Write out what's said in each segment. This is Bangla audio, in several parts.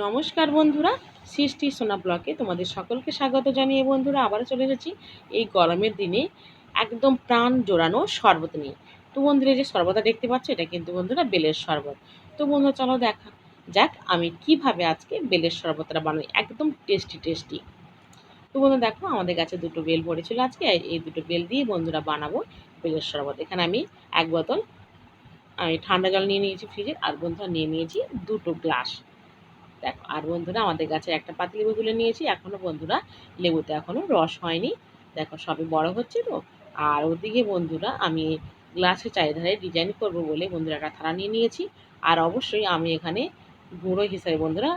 নমস্কার বন্ধুরা, সৃষ্টি সোনা ব্লকে তোমাদের সকলকে স্বাগত জানিয়ে বন্ধুরা, আবারও চলে এসেছি এই গরমের দিনে একদম প্রাণ জোড়ানো শরবত নিয়ে। তো বন্ধুরা যে শরবতটা দেখতে পাচ্ছ, এটা কিন্তু বন্ধুরা বেলের শরবত। তো বন্ধুরা, চলো দেখা যাক আমি কীভাবে আজকে বেলের শরবতটা বানাই, একদম টেস্টি টেস্টি। তো বন্ধু দেখো, আমাদের কাছে দুটো বেল পড়েছিল আজকে এই দুটো বেল দিয়ে বন্ধুরা বানাবো বেলের শরবত। এখানে আমি এক বোতল, আমি ঠান্ডা জল নিয়ে নিয়েছি ফ্রিজে, আর বন্ধুরা নিয়ে নিয়েছি দুটো গ্লাস। দেখো, আর বন্ধুরা আমাদের কাছে একটা পাতি লেবু তুলে নিয়েছি এখনও বন্ধুরা লেবুতে এখনও রস হয়নি। দেখো সবে বড় হচ্ছে তো। আর ওদিকে বন্ধুরা আমি গ্লাসে চারিধারে ডিজাইন করব বলে বন্ধুরা একটা থালা নিয়ে নিয়েছি। আর অবশ্যই আমি এখানে গুঁড়ো হিসাবে বন্ধুরা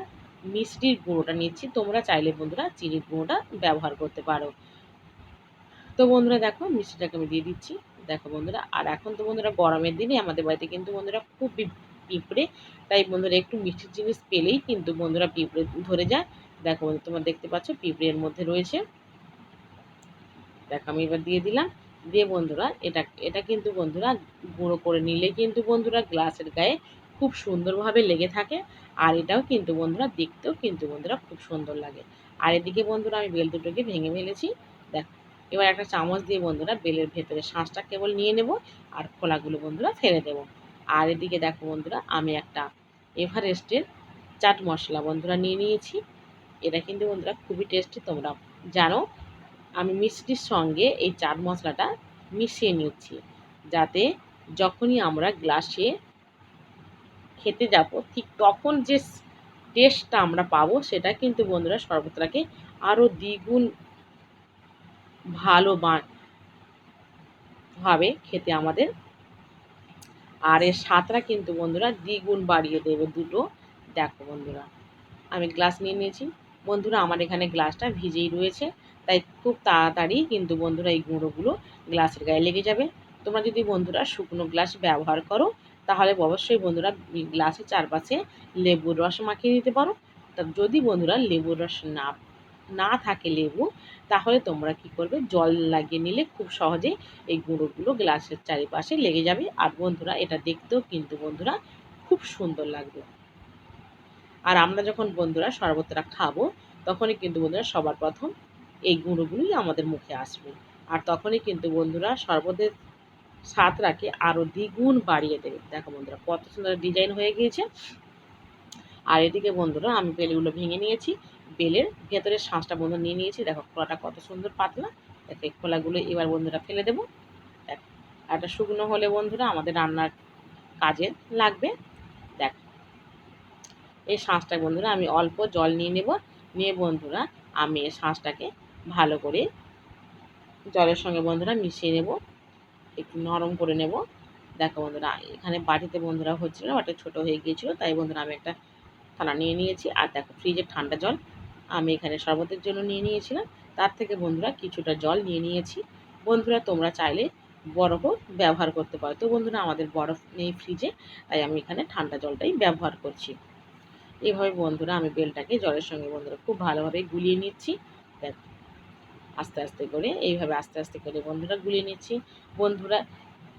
মিষ্টির গুঁড়োটা নিচ্ছি। তোমরা চাইলে বন্ধুরা চিনির গুঁড়োটা ব্যবহার করতে পারো। তো বন্ধুরা দেখো মিষ্টিটাকে আমি দিয়ে দিচ্ছি। দেখো বন্ধুরা, আর এখন তো বন্ধুরা গরমের দিনে আমাদের বাড়িতে কিন্তু বন্ধুরা খুব পিঁপড়ে। তাই বন্ধুরা একটু মিষ্টির জিনিস পেলেই কিন্তু বন্ধুরা পিঁপড়ে ধরে যায়। দেখো তোমরা দেখতে পাচ্ছ পিঁপড়ের মধ্যে রয়েছে। দেখো আমি এবার দিয়ে দিলাম। দিয়ে বন্ধুরা, এটা এটা কিন্তু বন্ধুরা গুঁড়ো করে নিলে কিন্তু বন্ধুরা গ্লাসের গায়ে খুব সুন্দরভাবে লেগে থাকে। আর এটাও কিন্তু বন্ধুরা দেখতেও কিন্তু বন্ধুরা খুব সুন্দর লাগে। আর এদিকে বন্ধুরা আমি বেল দুটোকে ভেঙে ফেলেছি। দেখো, এবার একটা চামচ দিয়ে বন্ধুরা বেলের ভেতরে শাঁসটা কেবল নিয়ে নেব আর খোলাগুলো বন্ধুরা ফেলে দেবো। আর এদিকে দেখো বন্ধুরা, আমি একটা এভারেস্টের চাট মশলা বন্ধুরা নিয়ে নিয়েছি। এটা কিন্তু বন্ধুরা খুবই টেস্টি তোমরা জানো। আমি মিষ্টির সঙ্গে এই চাট মশলাটা মিশিয়ে নিচ্ছি যাতে যখনই আমরা গ্লাসে খেতে যাব, ঠিক তখন যে টেস্টটা আমরা পাবো, সেটা কিন্তু বন্ধুরা শরবতটাকে আরও দ্বিগুণ ভালো ভাবে খেতে আমাদের আর এর স্বাদটা কিন্তু বন্ধুরা দ্বিগুণ বাড়িয়ে দেবে দুটো। দেখো বন্ধুরা, আমি গ্লাস নিয়ে নিয়েছি। বন্ধুরা, আমার এখানে গ্লাসটা ভিজেই রয়েছে, তাই খুব তাড়াতাড়ি কিন্তু বন্ধুরা এই গুঁড়োগুলো গ্লাসের গায়ে লেগে যাবে। তোমরা যদি বন্ধুরা শুকনো গ্লাস ব্যবহার করো, তাহলে অবশ্যই বন্ধুরা গ্লাসের চারপাশে লেবুর রস মাখিয়ে দিতে পারো। তা যদি বন্ধুরা লেবুর রস না না থাকে লেবু, তাহলে তোমরা কি করবে? জল লাগিয়ে নিলে খুব সহজে এই গুঁড়োগুলো গ্লাসের চারিপাশে লেগে যাবে। আর বন্ধুরা, এটা দেখতেও কিন্তু বন্ধুরা খুব সুন্দর লাগবে। আর আমরা যখন বন্ধুরা শরবতটা খাব, তখনই কিন্তু বন্ধুরা সবার প্রথম এই গুঁড়োগুলোই আমাদের মুখে আসবে। আর তখনই কিন্তু বন্ধুরা শরবতের স্বাদটাকে আরও দ্বিগুণ বাড়িয়ে দেবে। দেখো বন্ধুরা, কত সুন্দর ডিজাইন হয়ে গিয়েছে। আর এদিকে বন্ধুরা, আমি বেলগুলো ভেঙে নিয়েছি। বেলের ভেতরের শাঁসটা বন্ধু নিয়ে নিয়েছি। দেখো খোলাটা কত সুন্দর পাতলা। দেখো, এই খোলাগুলো এবার বন্ধুরা ফেলে দেবো। দেখ একটা শুকনো হলে বন্ধুরা আমাদের রান্নার কাজে লাগবে। দেখ, এই শাঁসটা বন্ধুরা আমি অল্প জল নিয়ে নেব। নিয়ে বন্ধুরা আমি এই শাঁসটাকে ভালো করে জলের সঙ্গে বন্ধুরা মিশিয়ে নেব। একটু নরম করে নেব। দেখো বন্ধুরা, এখানে বাটিতে বন্ধুরা হচ্ছিল বাটি ছোটো হয়ে গিয়েছিল, তাই বন্ধুরা আমি একটা থালা নিয়ে নিয়েছি। আর দেখো ফ্রিজের ঠান্ডা জল আমি এখানে শরবতের জন্য নিয়ে নিয়েছিলাম। তার থেকে বন্ধুরা কিছুটা জল নিয়ে নিয়েছি। বন্ধুরা, তোমরা চাইলে বরফও ব্যবহার করতে পারো। তো বন্ধুরা, আমাদের বরফ নেই ফ্রিজে তাই আমি এখানে ঠান্ডা জলটাই ব্যবহার করছি। এইভাবে বন্ধুরা, আমি বেলটাকে জলের সঙ্গে বন্ধুরা খুব ভালোভাবে গুলিয়ে নিচ্ছি। দেখ, আস্তে আস্তে করে, এইভাবে আস্তে আস্তে করে বন্ধুরা গুলিয়ে নিচ্ছি। বন্ধুরা,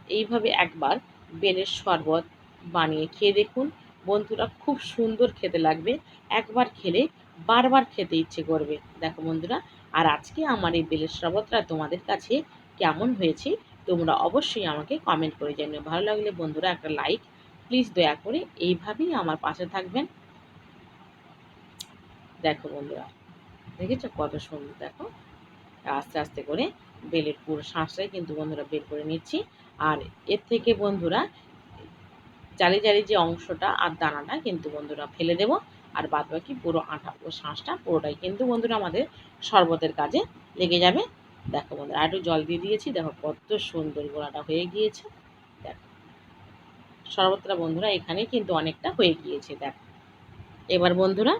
এইভাবে একবার বেলের শরবত বানিয়ে খেয়ে দেখুন। বন্ধুরা খুব সুন্দর খেতে লাগবে। একবার খেলে বারবার খেতে ইচ্ছে করবে। দেখো বন্ধুরা, আর আজকে আমার এই বেলের শরবতটা তোমাদের কাছে কেমন হয়েছে, তোমরা অবশ্যই আমাকে কমেন্ট করে জানিও। ভালো লাগলে বন্ধুরা একটা লাইক প্লিজ দয়া করে এইভাবেই আমার পাশে থাকবেন। দেখো বন্ধুরা, দেখেছ কত সুন্দর, দেখো। আস্তে আস্তে করে বেলের পুরো শ্বাসটাই কিন্তু বন্ধুরা বের করে নিচ্ছি। আর এর থেকে বন্ধুরা জালি জালি যে অংশটা আর দানাটা কিন্তু বন্ধুরা ফেলে দেব। আর বাদ বাকি পুরো আটা ও শাঁসটা পুরোটাই কিন্তু বন্ধুরা আমাদের শরবতের কাজে লেগে যাবে। দেখো বন্ধুরা আর একটু জল দিয়ে দিয়েছি। দেখো কত সুন্দর গোড়াটা হয়ে গিয়েছে। দেখো, শরবতটা বন্ধুরা এখানে কিন্তু অনেকটা হয়ে গিয়েছে। দেখো, এবার বন্ধুরা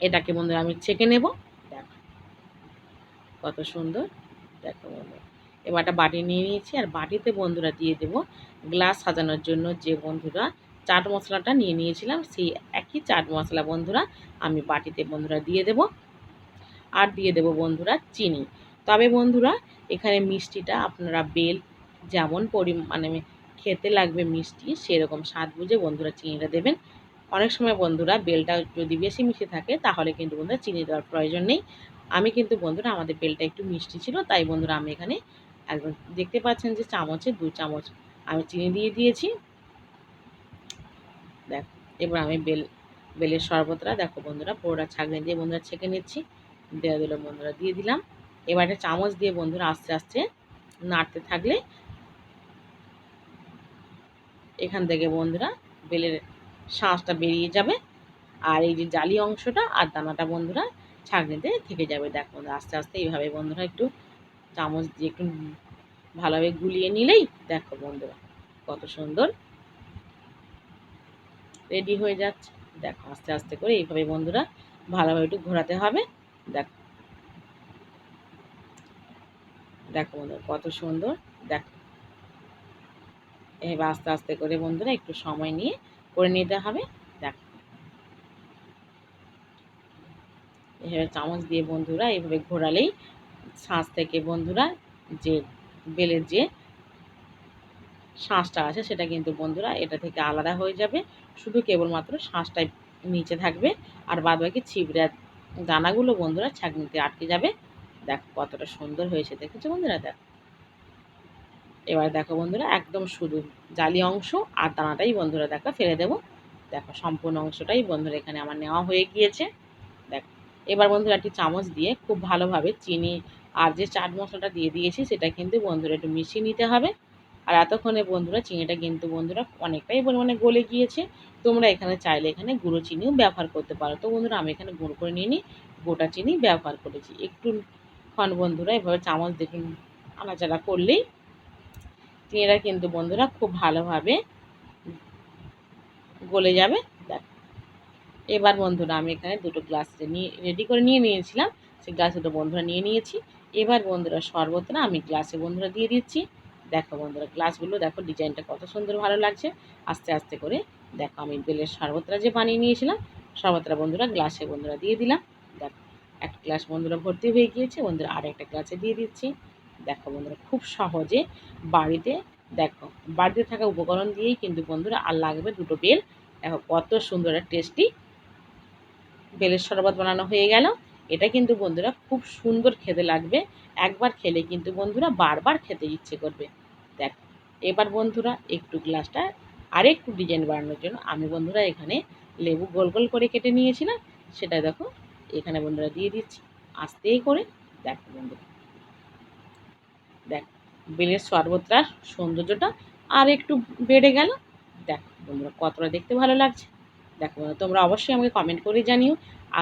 এটাকে বন্ধুরা আমি ছেঁকে নেব। দেখো, কত সুন্দর। দেখো বন্ধুরা এবার একটা বাটি নিয়ে নিয়েছি, আর বাটিতে বন্ধুরা দিয়ে দেব গ্লাস সাজানোর জন্য যে বন্ধুরা চাট মশলাটা নিয়ে নিয়েছিলাম, সেই একই চাট মশলা বন্ধুরা আমি বাটিতে বন্ধুরা দিয়ে দেব। আর দিয়ে দেব বন্ধুরা চিনি। তবে বন্ধুরা, এখানে মিষ্টিটা আপনারা বেল যেমন পরিমাণে খেতে লাগবে মিষ্টি, সেরকম স্বাদ বুঝে বন্ধুরা চিনিটা দেবেন। অনেক সময় বন্ধুরা বেলটা যদি বেশি মিষ্টি থাকে, তাহলে কিন্তু বন্ধুরা চিনি দেওয়ার প্রয়োজন নেই। আমি কিন্তু বন্ধুরা, আমাদের বেলটা একটু মিষ্টি ছিল, তাই বন্ধুরা আমি এখানে একদম। দেখতে পাচ্ছেন যে চামচে দু চামচ আমি চিনি দিয়ে দিয়েছি। দেখ, এবার আমি বেল, বেলের শরবতটা দেখো বন্ধুরা পুরোটা ছাগনি দিয়ে বন্ধুরা ছেঁকে নিচ্ছি। দেওয়া দিল বন্ধুরা দিয়ে দিলাম। এবার একটা চামচ দিয়ে বন্ধুরা আস্তে আস্তে নাড়তে থাকলে এখান থেকে বন্ধুরা বেলের শাঁসটা বেরিয়ে যাবে। আর এই যে জালি অংশটা আর দানাটা বন্ধুরা ছাঁকনিতে থেকে যাবে। দেখ দেখো আস্তে আস্তে এইভাবে বন্ধুরা একটু চামচ দিয়ে একটু ভালোভাবে গুলিয়ে নিলেই দেখো বন্ধুরা, কত সুন্দর। রেডি হয়ে যাচ্ছে। দেখো, আস্তে আস্তে করে এইভাবে বন্ধুরা ভালোভাবে একটু ঘোরাতে হবে। দেখো। দেখো বন্ধুরা, কত সুন্দর। দেখো। এবার আস্তে আস্তে করে বন্ধুরা একটু সময় নিয়ে করে নিতে হবে। দেখো। এভাবে চামচ দিয়ে বন্ধুরা এইভাবে ঘোরালেই শাঁস থেকে বন্ধুরা যে বেলের যে শাঁসটা আছে সেটা কিন্তু বন্ধুরা এটা থেকে আলাদা হয়ে যাবে। শুধু কেবলমাত্র শাঁসটাই নিচে থাকবে আর বাদ বাকি ছিবড়া দানাগুলো বন্ধুরা ছাঁকনিতে আটকে যাবে। দেখো কতটা সুন্দর হয়েছে, দেখেছ বন্ধুরা? দেখো। এবার দেখো বন্ধুরা একদম শুধু জালি অংশ আর দানাটাই বন্ধুরা দেখো ফেলে দেবো। দেখো সম্পূর্ণ অংশটাই বন্ধুরা এখানে আমার নেওয়া হয়ে গিয়েছে। এবার বন্ধুরা একটি চামচ দিয়ে খুব ভালোভাবে চিনি আর যে চাট মশলাটা দিয়ে দিয়েছি সেটা কিন্তু বন্ধুরা একটু মিশিয়ে নিতে হবে। আর এতক্ষণে বন্ধুরা চিনিটা কিন্তু বন্ধুরা অনেকটাই পরিমাণে গলে গিয়েছে। তোমরা এখানে চাইলে এখানে গুঁড়ো চিনিও ব্যবহার করতে পারো। তো বন্ধুরা আমি এখানে গুঁড়ো করে নিয়ে নিই, গোটা চিনি ব্যবহার করেছি। একটু ক্ষণ বন্ধুরা এভাবে চামচ দেখুন আনাচাড়া করলেই চিনিটা কিন্তু বন্ধুরা খুব ভালোভাবে গলে যাবে। এবার বন্ধুরা আমি এখানে দুটো গ্লাস নিয়ে রেডি করে নিয়ে নিয়েছিলাম। সেই গ্লাস দুটো বন্ধুরা নিয়ে নিয়েছি। এবার বন্ধুরা শরবতটা আমি গ্লাসে বন্ধুরা দিয়ে দিচ্ছি। দেখো বন্ধুরা, গ্লাসগুলো দেখো ডিজাইনটা কত সুন্দর ভালো লাগছে। আস্তে আস্তে করে দেখো আমি বেলের শরবতটা যে বানিয়ে নিয়েছিলাম, শরবতটা বন্ধুরা গ্লাসে বন্ধুরা দিয়ে দিলাম। দেখো, এক গ্লাস বন্ধুরা ভর্তি হয়ে গিয়েছে। বন্ধুরা আর একটা গ্লাসে দিয়ে দিচ্ছি। দেখো বন্ধুরা, খুব সহজে বাড়িতে, দেখো, বাড়িতে থাকা উপকরণ দিয়েই কিন্তু বন্ধুরা আর লাগবে দুটো বেল। দেখো কত সুন্দর টেস্টি বেলের শরবত বানানো হয়ে গেল। এটা কিন্তু বন্ধুরা খুব সুন্দর খেতে লাগবে। একবার খেলে কিন্তু বন্ধুরা বারবার খেতে ইচ্ছে করবে। দেখ, এবার বন্ধুরা একটু গ্লাসটা আরেকটু ডিজাইন বানানোর জন্য আমি বন্ধুরা এখানে লেবু গোল গোল করে কেটে নিয়েছিলাম। সেটা দেখো, এখানে বন্ধুরা দিয়ে দিচ্ছি। আস্তেই করে দেখো বন্ধুরা। দেখ, বেলের শরবতটার সৌন্দর্যটা আর একটু বেড়ে গেল। দেখ বন্ধুরা কতটা দেখতে ভালো লাগছে। দেখো, তোমরা অবশ্যই আমাকে কমেন্ট করে জানিও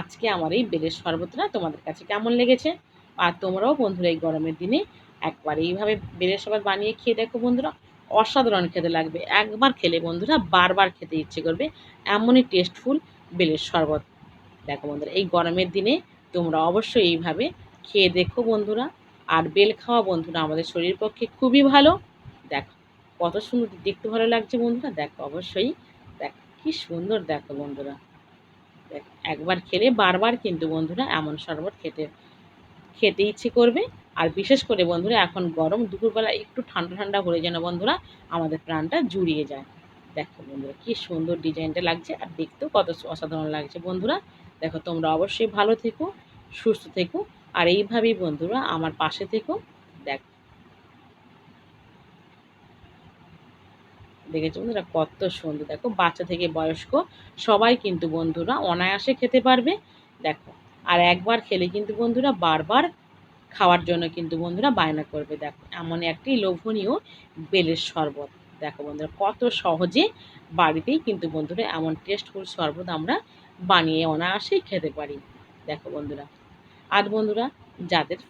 আজকে আমার এই বেলের শরবতটা তোমাদের কাছে কেমন লেগেছে। আর তোমরাও বন্ধুরা, এই গরমের দিনে একবার এইভাবে বেলের শরবত বানিয়ে খেয়ে দেখো বন্ধুরা, অসাধারণ খেতে লাগবে। একবার খেলে বন্ধুরা, বারবার খেতে ইচ্ছে করবে এমনই টেস্টফুল বেলের শরবত। দেখো বন্ধুরা, এই গরমের দিনে তোমরা অবশ্যই এইভাবে খেয়ে দেখো বন্ধুরা। আর বেল খাওয়া বন্ধুরা, আমাদের শরীর পক্ষে খুবই ভালো। দেখো, কত সুন্দর, দেখতে ভালো লাগছে বন্ধুরা। দেখো, অবশ্যই কি সুন্দর দেখো বন্ধুরা। দেখ, একবার খেলে বারবার কিন্তু বন্ধুরা এমন শরবত খেতে খেতে ইচ্ছে করবে। আর বিশেষ করে বন্ধুরা এখন গরম দুপুরবেলা একটু ঠান্ডা ঠান্ডা হলে যেন বন্ধুরা আমাদের প্রাণটা জুড়িয়ে যায়। দেখো বন্ধুরা কি সুন্দর ডিজাইনটা লাগছে আর দেখতেও কত অসাধারণ লাগছে বন্ধুরা। দেখো তোমরা অবশ্যই ভালো থেকো, সুস্থ থেকো। আর এইভাবেই বন্ধুরা আমার পাশে থেকো। দেখ দেখেছ বন্ধুরা? কত সুন্দর। দেখো, বাচ্চা থেকে বয়স্ক সবাই কিন্তু বন্ধুরা অনায়াসে খেতে পারবে। দেখো, আর একবার খেলে কিন্তু বন্ধুরা বারবার খাওয়ার জন্য কিন্তু বন্ধুরা বায়না করবে। দেখো, এমন একটি লোভনীয় বেলের শরবত। দেখো বন্ধুরা, কত সহজে বাড়িতেই কিন্তু বন্ধুরা এমন টেস্টফুল শরবত আমরা বানিয়ে অনায়াসেই খেতে পারি। দেখো বন্ধুরা, আর বন্ধুরা, যাদের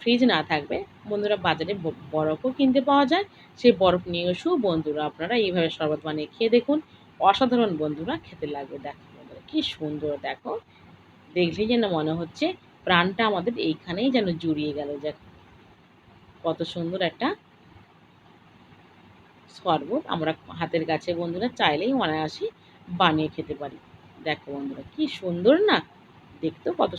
ফ্রিজ না থাকবে, বন্ধুরা বাজারে বরফও কিনতে পাওয়া যায়। সেই বরফ নিয়ে এসেও বন্ধুরা আপনারা এইভাবে শরবত বানিয়ে খেয়ে দেখুন। অসাধারণ বন্ধুরা খেতে লাগবে দেখো বন্ধুরা, কী সুন্দর দেখো। দেখলেই যেন মনে হচ্ছে প্রাণটা আমাদের এইখানেই যেন জুড়িয়ে গেল। যে কত সুন্দর একটা শরবত আমরা হাতের কাছে বন্ধুরা চাইলেই অনায়াসে বানিয়ে খেতে পারি। দেখো বন্ধুরা, কি সুন্দর না? দেখতেও কত